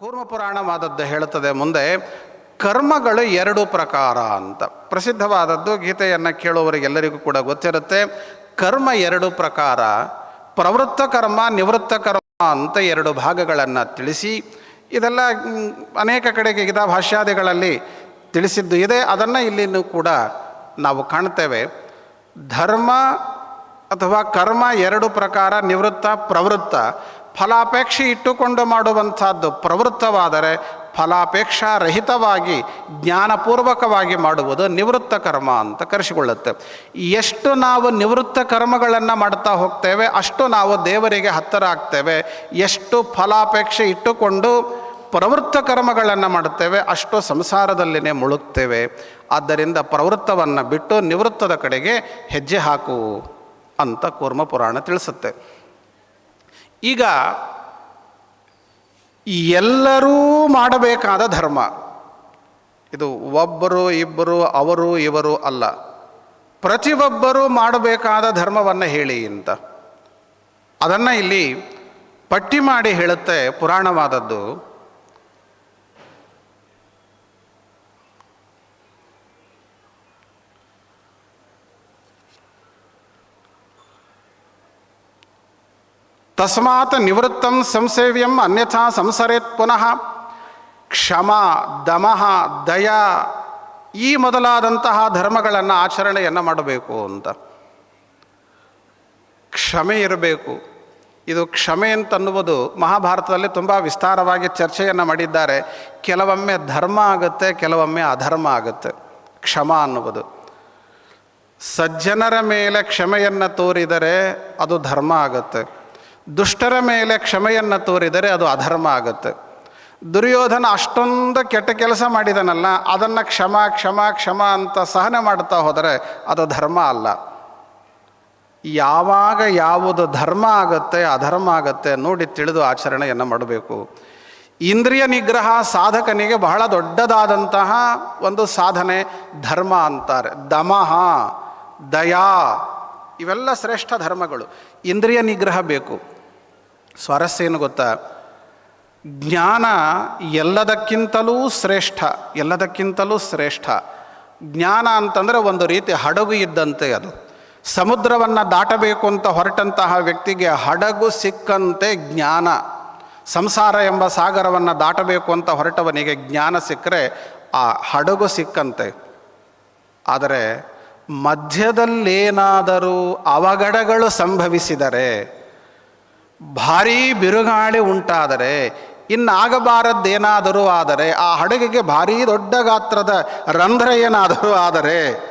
ಕೂರ್ಮ ಪುರಾಣವಾದದ್ದು ಹೇಳುತ್ತದೆ ಮುಂದೆ, ಕರ್ಮಗಳು ಎರಡು ಪ್ರಕಾರ ಅಂತ. ಪ್ರಸಿದ್ಧವಾದದ್ದು ಗೀತೆಯನ್ನು ಕೇಳುವವರಿಗೆಲ್ಲರಿಗೂ ಕೂಡ ಗೊತ್ತಿರುತ್ತೆ. ಕರ್ಮ ಎರಡು ಪ್ರಕಾರ, ಪ್ರವೃತ್ತ ಕರ್ಮ, ನಿವೃತ್ತ ಕರ್ಮ ಅಂತ ಎರಡು ಭಾಗಗಳನ್ನು ತಿಳಿಸಿ, ಇದೆಲ್ಲ ಅನೇಕ ಕಡೆಗೆ ಗೀತಾ ಭಾಷ್ಯಾದಿಗಳಲ್ಲಿ ತಿಳಿಸಿದ್ದು ಇದೆ. ಅದನ್ನು ಇಲ್ಲಿನೂ ಕೂಡ ನಾವು ಕಾಣ್ತೇವೆ. ಧರ್ಮ ಅಥವಾ ಕರ್ಮ ಎರಡು ಪ್ರಕಾರ, ನಿವೃತ್ತ, ಪ್ರವೃತ್ತ. ಫಲಾಪೇಕ್ಷೆ ಇಟ್ಟುಕೊಂಡು ಮಾಡುವಂಥದ್ದು ಪ್ರವೃತ್ತವಾದರೆ ಫಲಾಪೇಕ್ಷಾ ರಹಿತವಾಗಿ ಜ್ಞಾನಪೂರ್ವಕವಾಗಿ ಮಾಡುವುದು ನಿವೃತ್ತ ಕರ್ಮ ಅಂತ ಕರೆಸಿಕೊಳ್ಳುತ್ತೆ. ಎಷ್ಟು ನಾವು ನಿವೃತ್ತ ಕರ್ಮಗಳನ್ನು ಮಾಡ್ತಾ ಹೋಗ್ತೇವೆ, ಅಷ್ಟು ನಾವು ದೇವರಿಗೆ ಹತ್ತಿರ ಆಗ್ತೇವೆ. ಎಷ್ಟು ಫಲಾಪೇಕ್ಷೆ ಇಟ್ಟುಕೊಂಡು ಪ್ರವೃತ್ತ ಕರ್ಮಗಳನ್ನು ಮಾಡುತ್ತೇವೆ ಅಷ್ಟು ಸಂಸಾರದಲ್ಲಿನೇ ಮುಳುಗ್ತೇವೆ. ಆದ್ದರಿಂದ ಪ್ರವೃತ್ತವನ್ನು ಬಿಟ್ಟು ನಿವೃತ್ತದ ಕಡೆಗೆ ಹೆಜ್ಜೆ ಹಾಕು ಅಂತ ಕೂರ್ಮ ಪುರಾಣ ತಿಳಿಸುತ್ತೆ. ಈಗ ಎಲ್ಲರೂ ಮಾಡಬೇಕಾದ ಧರ್ಮ. ಇದು ಒಬ್ಬರು, ಇಬ್ಬರು, ಅವರು, ಇವರು ಅಲ್ಲ. ಪ್ರತಿಯೊಬ್ಬರೂ ಮಾಡಬೇಕಾದ ಧರ್ಮವನ್ನು ಹೇಳಿ ಅಂತ. ಅದನ್ನು ಇಲ್ಲಿ ಪಟ್ಟಿ ಮಾಡಿ ಹೇಳುತ್ತೆ ಪುರಾಣವಾದದ್ದು. ತಸ್ಮಾತ್ ನಿವೃತ್ತಂ ಸಂಸೇವ್ಯಂ, ಅನ್ಯಥಾ ಸಂಸರೇತ್ ಪುನಃ. ಕ್ಷಮ, ದಮಃ, ದಯಾ ಈ ಮೊದಲಾದಂತಹ ಧರ್ಮಗಳನ್ನು ಆಚರಣೆಯನ್ನು ಮಾಡಬೇಕು ಅಂತ. ಕ್ಷಮೆ ಇರಬೇಕು. ಇದು ಕ್ಷಮೆ ಅಂತನ್ನುವುದು ಮಹಾಭಾರತದಲ್ಲಿ ತುಂಬ ವಿಸ್ತಾರವಾಗಿ ಚರ್ಚೆಯನ್ನು ಮಾಡಿದ್ದಾರೆ. ಕೆಲವೊಮ್ಮೆ ಧರ್ಮ ಆಗುತ್ತೆ, ಕೆಲವೊಮ್ಮೆ ಅಧರ್ಮ ಆಗುತ್ತೆ. ಕ್ಷಮ ಅನ್ನುವುದು. ಸಜ್ಜನರ ಮೇಲೆ ಕ್ಷಮೆಯನ್ನು ತೋರಿದರೆ ಅದು ಧರ್ಮ ಆಗುತ್ತೆ. ದುಷ್ಟರ ಮೇಲೆ ಕ್ಷಮೆಯನ್ನು ತೋರಿದರೆ ಅದು ಅಧರ್ಮ ಆಗುತ್ತೆ. ದುರ್ಯೋಧನ ಅಷ್ಟೊಂದು ಕೆಟ್ಟ ಕೆಲಸ ಮಾಡಿದನಲ್ಲ, ಅದನ್ನು ಕ್ಷಮ ಕ್ಷಮ ಕ್ಷಮ ಅಂತ ಸಹನೆ ಮಾಡ್ತಾ ಹೋದರೆ ಅದು ಧರ್ಮ ಅಲ್ಲ. ಯಾವಾಗ ಯಾವುದು ಧರ್ಮ ಆಗುತ್ತೆ, ಅಧರ್ಮ ಆಗುತ್ತೆ ನೋಡಿ ತಿಳಿದು ಆಚರಣೆಯನ್ನು ಮಾಡಬೇಕು. ಇಂದ್ರಿಯ ನಿಗ್ರಹ ಸಾಧಕನಿಗೆ ಬಹಳ ದೊಡ್ಡದಾದಂತಹ ಒಂದು ಸಾಧನೆ ಧರ್ಮ ಅಂತಾರೆ. ದಮಃ ದಯಾ, ಇವೆಲ್ಲ ಶ್ರೇಷ್ಠ ಧರ್ಮಗಳು. ಇಂದ್ರಿಯ ನಿಗ್ರಹ ಬೇಕು. ಸ್ವಾರಸ್ಯ ಏನು ಗೊತ್ತಾ? ಜ್ಞಾನ ಎಲ್ಲದಕ್ಕಿಂತಲೂ ಶ್ರೇಷ್ಠ ಎಲ್ಲದಕ್ಕಿಂತಲೂ ಶ್ರೇಷ್ಠ. ಜ್ಞಾನ ಅಂತಂದರೆ ಒಂದು ರೀತಿ ಹಡಗು ಇದ್ದಂತೆ ಅದು. ಸಮುದ್ರವನ್ನು ದಾಟಬೇಕು ಅಂತ ಹೊರಟಂತಹ ವ್ಯಕ್ತಿಗೆ ಹಡಗು ಸಿಕ್ಕಂತೆ ಜ್ಞಾನ. ಸಂಸಾರ ಎಂಬ ಸಾಗರವನ್ನು ದಾಟಬೇಕು ಅಂತ ಹೊರಟವನಿಗೆ ಜ್ಞಾನ ಸಿಕ್ಕರೆ ಆ ಹಡಗು ಸಿಕ್ಕಂತೆ. ಆದರೆ ಮಧ್ಯದಲ್ಲೇನಾದರೂ ಅವಘಡಗಳು ಸಂಭವಿಸಿದರೆ ಭಾರೀ ಬಿರುಗಾಳಿ ಉಂಟಾದರೆ, ಇನ್ನಾಗಬಾರದ್ದೇನಾದರೂ ಆದರೆ, ಆ ಹಡಗಿಗೆ ಭಾರೀ ದೊಡ್ಡ ಗಾತ್ರದ ರಂಧ್ರ ಏನಾದರೂ ಆದರೆ,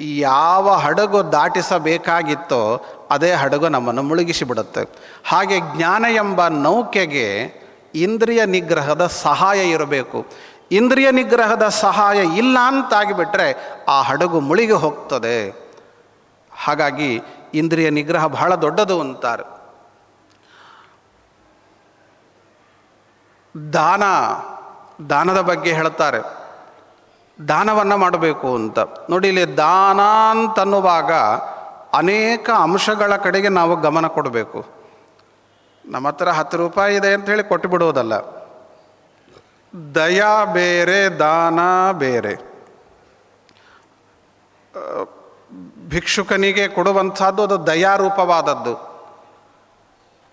ಯಾವ ಹಡಗು ದಾಟಿಸಬೇಕಾಗಿತ್ತೋ ಅದೇ ಹಡಗು ನಮ್ಮನ್ನು ಮುಳುಗಿಸಿಬಿಡುತ್ತೆ. ಹಾಗೆ ಜ್ಞಾನ ಎಂಬ ನೌಕೆಗೆ ಇಂದ್ರಿಯ ನಿಗ್ರಹದ ಸಹಾಯ ಇರಬೇಕು. ಇಂದ್ರಿಯ ನಿಗ್ರಹದ ಸಹಾಯ ಇಲ್ಲ ಅಂತಾಗಿಬಿಟ್ರೆ ಆ ಹಡಗು ಮುಳುಗಿ ಹೋಗ್ತದೆ. ಹಾಗಾಗಿ ಇಂದ್ರಿಯ ನಿಗ್ರಹ ಬಹಳ ದೊಡ್ಡದು ಅಂತಾರೆ. ದಾನ, ದಾನದ ಬಗ್ಗೆ ಹೇಳ್ತಾರೆ ದಾನವನ್ನು ಮಾಡಬೇಕು ಅಂತ. ನೋಡಿ, ಇಲ್ಲಿ ದಾನ ಅಂತನ್ನುವಾಗ ಅನೇಕ ಅಂಶಗಳ ಕಡೆಗೆ ನಾವು ಗಮನ ಕೊಡಬೇಕು. ನಮ್ಮ ಹತ್ರ ಹತ್ತು ರೂಪಾಯಿ ಇದೆ ಅಂತ ಹೇಳಿ ಕೊಟ್ಟು ಬಿಡುವುದಲ್ಲ ದಯಾ ಬೇರೆ, ದಾನ ಬೇರೆ. ಭಿಕ್ಷುಕನಿಗೆ ಕೊಡುವಂಥದ್ದು ಅದು ದಯಾರೂಪವಾದದ್ದು.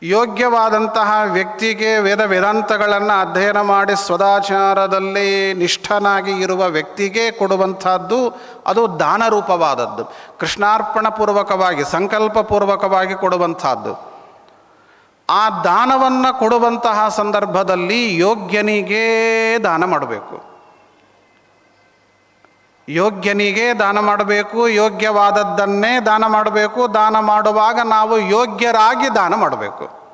ಯೋಗ್ಯವಾದಂತಹ ವ್ಯಕ್ತಿಗೆ ವೇದ ವೇದಾಂತಗಳನ್ನು ಅಧ್ಯಯನ ಮಾಡಿ ಸ್ವದಾಚಾರದಲ್ಲಿ ನಿಷ್ಠನಾಗಿ ಇರುವ ವ್ಯಕ್ತಿಗೆ ಕೊಡುವಂಥದ್ದು ಅದು ದಾನರೂಪವಾದದ್ದು. ಕೃಷ್ಣಾರ್ಪಣ ಪೂರ್ವಕವಾಗಿ ಸಂಕಲ್ಪಪೂರ್ವಕವಾಗಿ ಕೊಡುವಂಥದ್ದು. ಆ ದಾನವನ್ನು ಕೊಡುವಂತಹ ಸಂದರ್ಭದಲ್ಲಿ ಯೋಗ್ಯನಿಗೆ ದಾನ ಮಾಡಬೇಕು. ಯೋಗ್ಯನಿಗೆ ದಾನ ಮಾಡಬೇಕು, ಯೋಗ್ಯವಾದದ್ದನ್ನೇ ದಾನ ಮಾಡಬೇಕು. ದಾನ ಮಾಡುವಾಗ ನಾವು ಯೋಗ್ಯರಾಗಿ ದಾನ ಮಾಡಬೇಕು.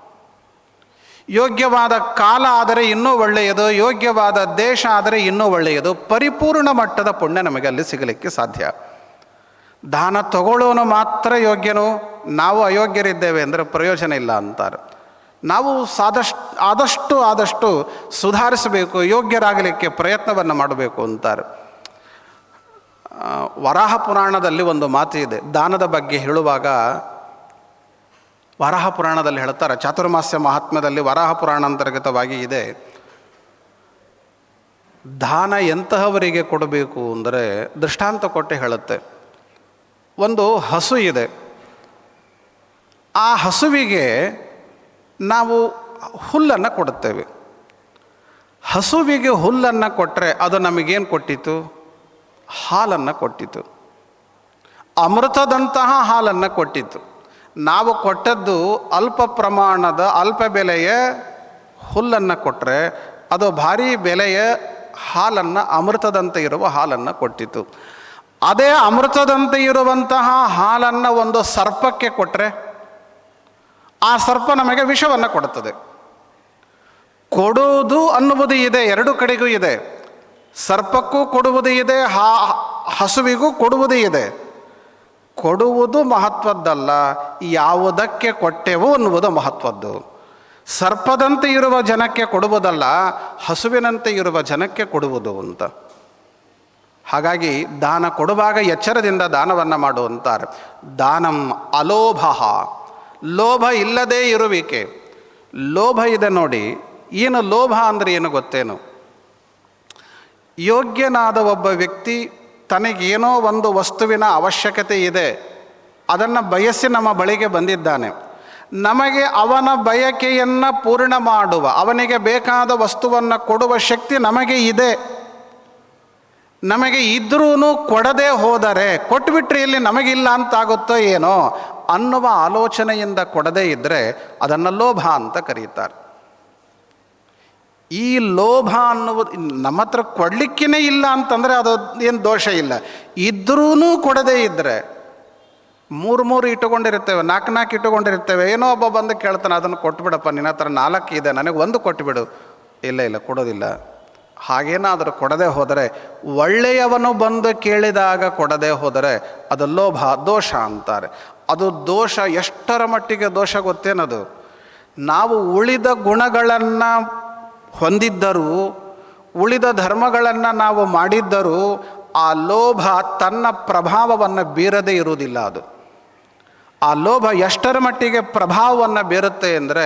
ಯೋಗ್ಯವಾದ ಕಾಲ ಆದರೆ ಇನ್ನೂ ಒಳ್ಳೆಯದು, ಯೋಗ್ಯವಾದ ದೇಶ ಆದರೆ ಇನ್ನೂ ಒಳ್ಳೆಯದು. ಪರಿಪೂರ್ಣ ಮಟ್ಟದ ಪುಣ್ಯ ನಮಗೆ ಅಲ್ಲಿ ಸಿಗಲಿಕ್ಕೆ ಸಾಧ್ಯ. ದಾನ ತಗೊಳ್ಳೋನು ಮಾತ್ರ ಯೋಗ್ಯನು, ನಾವು ಅಯೋಗ್ಯರಿದ್ದೇವೆ ಅಂದರೆ ಪ್ರಯೋಜನ ಇಲ್ಲ ಅಂತಾರೆ. ನಾವು ಸಾದಷ್ಟು, ಆದಷ್ಟು ಆದಷ್ಟು ಸುಧಾರಿಸಬೇಕು, ಯೋಗ್ಯರಾಗಲಿಕ್ಕೆ ಪ್ರಯತ್ನವನ್ನು ಮಾಡಬೇಕು ಅಂತಾರೆ. ವರಾಹ ಪುರಾಣದಲ್ಲಿ ಒಂದು ಮಾತು ಇದೆ. ದಾನದ ಬಗ್ಗೆ ಹೇಳುವಾಗ ವರಾಹ ಪುರಾಣದಲ್ಲಿ ಹೇಳ್ತಾರೆ ಚಾತುರ್ಮಾಸ್ಯ ಮಹಾತ್ಮ್ಯದಲ್ಲಿ ವರಾಹ ಪುರಾಣ ಅಂತರ್ಗತವಾಗಿ ಇದೆ. ದಾನ ಎಂತಹವರಿಗೆ ಕೊಡಬೇಕು ಅಂದರೆ ದೃಷ್ಟಾಂತ ಕೊಟ್ಟೆ ಹೇಳುತ್ತೆ. ಒಂದು ಹಸು ಇದೆ. ಆ ಹಸುವಿಗೆ ನಾವು ಹುಲ್ಲನ್ನು ಕೊಡುತ್ತೇವೆ. ಹಸುವಿಗೆ ಹುಲ್ಲನ್ನು ಕೊಟ್ಟರೆ ಅದು ನಮಗೇನು ಕೊಟ್ಟಿತು? ಹಾಲನ್ನು ಕೊಟ್ಟಿತು. ಅಮೃತದಂತಹ ಹಾಲನ್ನು ಕೊಟ್ಟಿತು. ನಾವು ಕೊಟ್ಟದ್ದು ಅಲ್ಪ ಪ್ರಮಾಣದ ಅಲ್ಪ ಬೆಲೆಯ ಹುಲ್ಲನ್ನು ಕೊಟ್ಟರೆ ಅದು ಭಾರಿ ಬೆಲೆಯ ಹಾಲನ್ನು ಅಮೃತದಂತೆ ಇರುವ ಹಾಲನ್ನು ಕೊಟ್ಟಿತು. ಅದೇ ಅಮೃತದಂತೆ ಇರುವಂತಹ ಹಾಲನ್ನು ಒಂದು ಸರ್ಪಕ್ಕೆ ಕೊಟ್ಟರೆ ಆ ಸರ್ಪ ನಮಗೆ ವಿಷವನ್ನು ಕೊಡುತ್ತದೆ. ಕೊಡುವುದು ಅನ್ನುವುದು ಇದೆ, ಎರಡು ಕಡೆಗೂ ಇದೆ. ಸರ್ಪಕ್ಕೂ ಕೊಡುವುದು ಇದೆ, ಹಾ, ಹಸುವಿಗೂ ಕೊಡುವುದೇ ಇದೆ. ಕೊಡುವುದು ಮಹತ್ವದ್ದಲ್ಲ, ಯಾವುದಕ್ಕೆ ಕೊಟ್ಟೆವು ಅನ್ನುವುದು ಮಹತ್ವದ್ದು. ಸರ್ಪದಂತೆ ಇರುವ ಜನಕ್ಕೆ ಕೊಡುವುದಲ್ಲ, ಹಸುವಿನಂತೆ ಇರುವ ಜನಕ್ಕೆ ಕೊಡುವುದು ಅಂತ. ಹಾಗಾಗಿ ದಾನ ಕೊಡುವಾಗ ಎಚ್ಚರದಿಂದ ದಾನವನ್ನು ಮಾಡು ಅಂತಾರೆ. ದಾನಂ ಅಲೋಭ, ಲೋಭ ಇಲ್ಲದೇ ಇರುವಿಕೆ. ಲೋಭ ಇದೆ ನೋಡಿ, ಏನು ಲೋಭ ಅಂದರೆ ಏನು ಗೊತ್ತೇನು? ಯೋಗ್ಯನಾದ ಒಬ್ಬ ವ್ಯಕ್ತಿ ತನಗೇನೋ ಒಂದು ವಸ್ತುವಿನ ಅವಶ್ಯಕತೆ ಇದೆ, ಅದನ್ನು ಬಯಸಿ ನಮ್ಮ ಬಳಿಗೆ ಬಂದಿದ್ದಾನೆ. ನಮಗೆ ಅವನ ಬಯಕೆಯನ್ನು ಪೂರ್ಣ ಮಾಡುವ, ಅವನಿಗೆ ಬೇಕಾದ ವಸ್ತುವನ್ನು ಕೊಡುವ ಶಕ್ತಿ ನಮಗೆ ಇದೆ. ನಮಗೆ ಇದ್ರೂ ಕೊಡದೆ ಹೋದರೆ ಕೊಟ್ಬಿಟ್ರೆ ಇಲ್ಲಿ ನಮಗಿಲ್ಲ ಅಂತಾಗುತ್ತೋ ಏನೋ ಅನ್ನುವ ಆಲೋಚನೆಯಿಂದ ಕೊಡದೇ ಇದ್ದರೆ ಅದನ್ನು ಲೋಭ ಅಂತ ಕರೀತಾರೆ. ಈ ಲೋಭ ಅನ್ನುವುದು ನಮ್ಮ ಹತ್ರ ಕೊಡಲಿಕ್ಕೇ ಇಲ್ಲ ಅಂತಂದರೆ ಅದು ಏನು ದೋಷ ಇಲ್ಲ. ಇದ್ರೂ ಕೊಡದೇ ಇದ್ದರೆ ಮೂರು ಮೂರು ಇಟ್ಟುಕೊಂಡಿರ್ತೇವೆ ನಾಲ್ಕು ನಾಲ್ಕು ಇಟ್ಟುಕೊಂಡಿರ್ತೇವೆ ಏನೋ ಒಬ್ಬ ಬಂದು ಕೇಳ್ತಾನೆ, ಅದನ್ನು ಕೊಟ್ಬಿಡಪ್ಪ, ನಿನ್ನ ಹತ್ರ ನಾಲ್ಕು ಇದೆ, ನನಗೆ ಒಂದು ಕೊಟ್ಟುಬಿಡು ಇಲ್ಲ ಇಲ್ಲ, ಕೊಡೋದಿಲ್ಲ. ಹಾಗೇನಾದರೂ ಕೊಡದೆ ಹೋದರೆ, ಒಳ್ಳೆಯವನು ಬಂದು ಕೇಳಿದಾಗ ಕೊಡದೆ ಹೋದರೆ ಅದು ಲೋಭ, ದೋಷ ಅಂತಾರೆ. ಅದು ದೋಷ ಎಷ್ಟರ ಮಟ್ಟಿಗೆ ದೋಷ ಗೊತ್ತೇನದು? ನಾವು ಉಳಿದ ಗುಣಗಳನ್ನು ಹೊಂದಿದ್ದರೂ, ಉಳಿದ ಧರ್ಮಗಳನ್ನು ನಾವು ಮಾಡಿದ್ದರೂ, ಆ ಲೋಭ ತನ್ನ ಪ್ರಭಾವವನ್ನು ಬೀರದೇ ಇರುವುದಿಲ್ಲ ಅದು. ಆ ಲೋಭ ಎಷ್ಟರ ಮಟ್ಟಿಗೆ ಪ್ರಭಾವವನ್ನು ಬೀರುತ್ತೆ ಅಂದರೆ,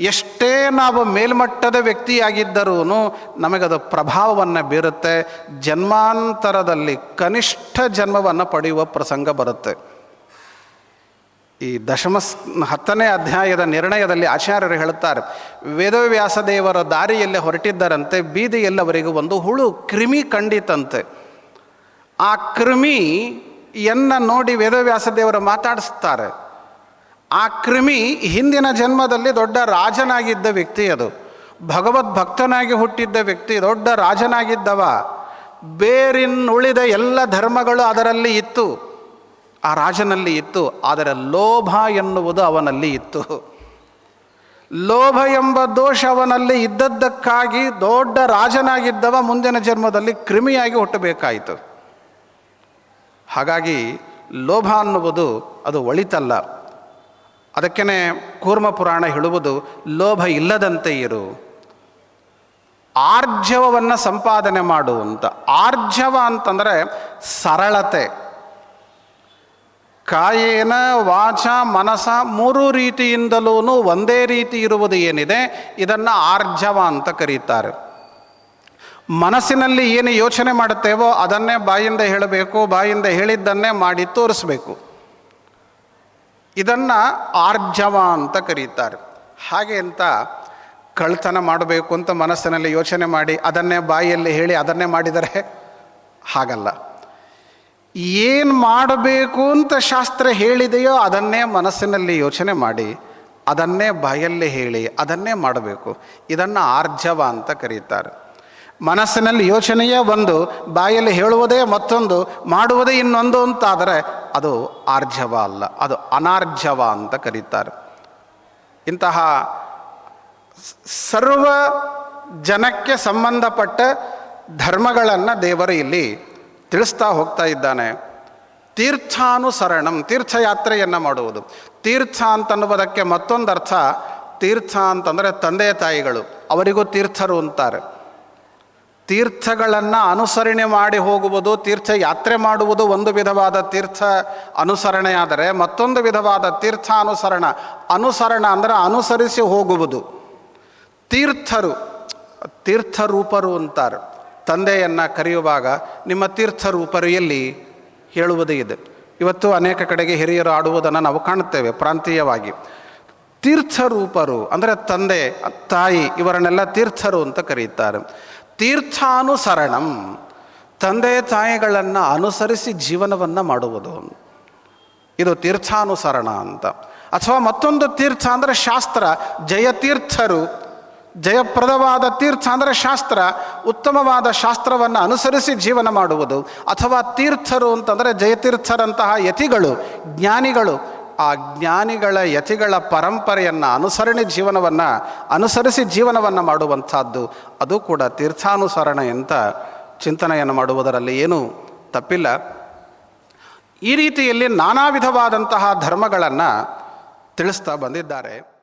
ಎಷ್ಟೇ ನಾವು ಮೇಲ್ಮಟ್ಟದ ವ್ಯಕ್ತಿಯಾಗಿದ್ದರೂ ನಮಗದು ಪ್ರಭಾವವನ್ನು ಬೀರುತ್ತೆ, ಜನ್ಮಾಂತರದಲ್ಲಿ ಕನಿಷ್ಠ ಜನ್ಮವನ್ನು ಪಡೆಯುವ ಪ್ರಸಂಗ ಬರುತ್ತೆ. ಈ ದಶಮ ಹತ್ತನೇ ಅಧ್ಯಾಯದ ನಿರ್ಣಯದಲ್ಲಿ ಆಚಾರ್ಯರು ಹೇಳುತ್ತಾರೆ ವೇದವ್ಯಾಸ ದೇವರ ದಾರಿಯಲ್ಲಿ ಹೊರಟಿದ್ದರಂತೆ ಬೀದಿಯಲ್ಲಿ ಅವರಿಗೆ ಒಂದು ಹುಳು ಕ್ರಿಮಿ ಕಂಡಿತಂತೆ. ಆ ಕ್ರಿಮಿಯನ್ನ ನೋಡಿ ವೇದವ್ಯಾಸ ದೇವರು ಮಾತಾಡಿಸ್ತಾರೆ. ಆ ಕ್ರಿಮಿ ಹಿಂದಿನ ಜನ್ಮದಲ್ಲಿ ದೊಡ್ಡ ರಾಜನಾಗಿದ್ದ ವ್ಯಕ್ತಿ ಅದು. ಭಗವದ್ ಭಕ್ತನಾಗಿ ಹುಟ್ಟಿದ್ದ ವ್ಯಕ್ತಿ, ದೊಡ್ಡ ರಾಜನಾಗಿದ್ದವ. ಬೇರಿನ್ನುಳಿದ ಎಲ್ಲ ಧರ್ಮಗಳು ಅದರಲ್ಲಿ ಇತ್ತು. ಆ ರಾಜನಲ್ಲಿ ಇತ್ತು, ಆದರೆ ಲೋಭ ಎನ್ನುವುದು ಅವನಲ್ಲಿ ಇತ್ತು. ಲೋಭ ಎಂಬ ದೋಷ ಅವನಲ್ಲಿ ಇದ್ದದ್ದಕ್ಕಾಗಿ ದೊಡ್ಡ ರಾಜನಾಗಿದ್ದವ ಮುಂದಿನ ಜನ್ಮದಲ್ಲಿ ಕ್ರಿಮಿಯಾಗಿ ಹುಟ್ಟಬೇಕಾಯಿತು. ಹಾಗಾಗಿ ಲೋಭ ಅನ್ನುವುದು ಅದು ಒಳಿತಲ್ಲ. ಅದಕ್ಕೇ ಕೂರ್ಮ ಪುರಾಣ ಹೇಳುವುದು, ಲೋಭ ಇಲ್ಲದಂತೆ ಇರು. ಆರ್ಜವವನ್ನು ಸಂಪಾದನೆ ಮಾಡು ಅಂತ. ಆರ್ಜವ ಅಂತಂದರೆ ಸರಳತೆ. ಕಾಯೇನ ವಾಚ ಮನಸ ಮೂರು ರೀತಿಯಿಂದಲೂ ಒಂದೇ ರೀತಿ ಇರುವುದು ಏನಿದೆ? ಇದನ್ನು ಆರ್ಜವ ಅಂತ ಕರೀತಾರೆ. ಮನಸ್ಸಿನಲ್ಲಿ ಏನು ಯೋಚನೆ ಮಾಡುತ್ತೇವೋ ಅದನ್ನೇ ಬಾಯಿಂದ ಹೇಳಬೇಕು, ಬಾಯಿಂದ ಹೇಳಿದ್ದನ್ನೇ ಮಾಡಿ ತೋರಿಸ್ಬೇಕು. ಇದನ್ನು ಆರ್ಜವ ಅಂತ ಕರೀತಾರೆ. ಹಾಗೆ ಅಂತ ಕಳ್ತನ ಮಾಡಬೇಕು ಅಂತ ಮನಸ್ಸಿನಲ್ಲಿ ಯೋಚನೆ ಮಾಡಿ ಅದನ್ನೇ ಬಾಯಲ್ಲಿ ಹೇಳಿ ಅದನ್ನೇ ಮಾಡಿದರೆ ಹಾಗಲ್ಲ. ಏನು ಮಾಡಬೇಕು ಅಂತ ಶಾಸ್ತ್ರ ಹೇಳಿದೆಯೋ ಅದನ್ನೇ ಮನಸ್ಸಿನಲ್ಲಿ ಯೋಚನೆ ಮಾಡಿ, ಅದನ್ನೇ ಬಾಯಲ್ಲಿ ಹೇಳಿ, ಅದನ್ನೇ ಮಾಡಬೇಕು. ಇದನ್ನು ಆರ್ಜವ ಅಂತ ಕರೀತಾರೆ. ಮನಸ್ಸಿನಲ್ಲಿ ಯೋಚನೆಯೇ ಒಂದು, ಬಾಯಲ್ಲಿ ಹೇಳುವುದೇ ಮತ್ತೊಂದು, ಮಾಡುವುದೇ ಇನ್ನೊಂದು ಅಂತಾದರೆ ಅದು ಆರ್ಜವ ಅಲ್ಲ, ಅದು ಅನಾರ್ಜವ ಅಂತ ಕರೀತಾರೆ. ಇಂತಹ ಸರ್ವ ಜನಕ್ಕೆ ಸಂಬಂಧಪಟ್ಟ ಧರ್ಮಗಳನ್ನು ದೇವರು ಇಲ್ಲಿ ತಿಳಿಸ್ತಾ ಹೋಗ್ತಾ ಇದ್ದಾನೆ. ತೀರ್ಥಾನುಸರಣಂ, ತೀರ್ಥಯಾತ್ರೆಯನ್ನು ಮಾಡುವುದು. ತೀರ್ಥ ಅಂತನ್ನುವುದಕ್ಕೆ ಮತ್ತೊಂದು ಅರ್ಥ ತೀರ್ಥ ಅಂತಂದರೆ ತಂದೆ ತಾಯಿಗಳು, ಅವರಿಗೂ ತೀರ್ಥರು ಅಂತಾರೆ. ತೀರ್ಥಗಳನ್ನು ಅನುಸರಣೆ ಮಾಡಿ ಹೋಗುವುದು ತೀರ್ಥ ಯಾತ್ರೆ ಮಾಡುವುದು ಒಂದು ವಿಧವಾದ ತೀರ್ಥ ಅನುಸರಣೆಯಾದರೆ ಮತ್ತೊಂದು ವಿಧವಾದ ತೀರ್ಥಾನುಸರಣ, ಅನುಸರಣ ಅಂದರೆ ಅನುಸರಿಸಿ ಹೋಗುವುದು. ತೀರ್ಥರು, ತೀರ್ಥರೂಪರು ಅಂತಾರೆ. ತಂದೆಯನ್ನು ಕರೆಯುವಾಗ ನಿಮ್ಮ ತೀರ್ಥರೂಪರು ಎಲ್ಲಿ ಹೇಳುವುದೇ ಇದೆ. ಇವತ್ತು ಅನೇಕ ಕಡೆಗೆ ಹಿರಿಯರು ಆಡುವುದನ್ನು ನಾವು ಕಾಣುತ್ತೇವೆ ಪ್ರಾಂತೀಯವಾಗಿ. ತೀರ್ಥರೂಪರು ಅಂದರೆ ತಂದೆ, ತಾಯಿ ಇವರನ್ನೆಲ್ಲ ತೀರ್ಥರು ಅಂತ ಕರೆಯುತ್ತಾರೆ. ತೀರ್ಥಾನುಸರಣಂ, ತಂದೆ ತಾಯಿಗಳನ್ನು ಅನುಸರಿಸಿ ಜೀವನವನ್ನು ಮಾಡುವುದು. ಇದು ತೀರ್ಥಾನುಸರಣ ಅಂತ. ಅಥವಾ ಮತ್ತೊಂದು ತೀರ್ಥ ಅಂದರೆ ಶಾಸ್ತ್ರ, ಜಯತೀರ್ಥರು. ಜಯಪ್ರದವಾದ ತೀರ್ಥ ಅಂದರೆ ಶಾಸ್ತ್ರ ಉತ್ತಮವಾದ ಶಾಸ್ತ್ರವನ್ನು ಅನುಸರಿಸಿ ಜೀವನ ಮಾಡುವುದು. ಅಥವಾ ತೀರ್ಥರು ಅಂತಂದರೆ ಜಯತೀರ್ಥರಂತಹ ಯತಿಗಳು, ಜ್ಞಾನಿಗಳು. ಆ ಜ್ಞಾನಿಗಳ ಯತಿಗಳ ಪರಂಪರೆಯನ್ನು ಅನುಸರಣೆ ಜೀವನವನ್ನು, ಅನುಸರಿಸಿ ಜೀವನವನ್ನು ಮಾಡುವಂಥದ್ದು. ಅದು ಕೂಡ ತೀರ್ಥಾನುಸರಣೆ ಅಂತ ಚಿಂತನೆಯನ್ನು ಮಾಡುವುದರಲ್ಲಿ ಏನೂ ತಪ್ಪಿಲ್ಲ. ಈ ರೀತಿಯಲ್ಲಿ ನಾನಾ ವಿಧವಾದಂತಹ ಧರ್ಮಗಳನ್ನು ತಿಳಿಸ್ತಾ ಬಂದಿದ್ದಾರೆ.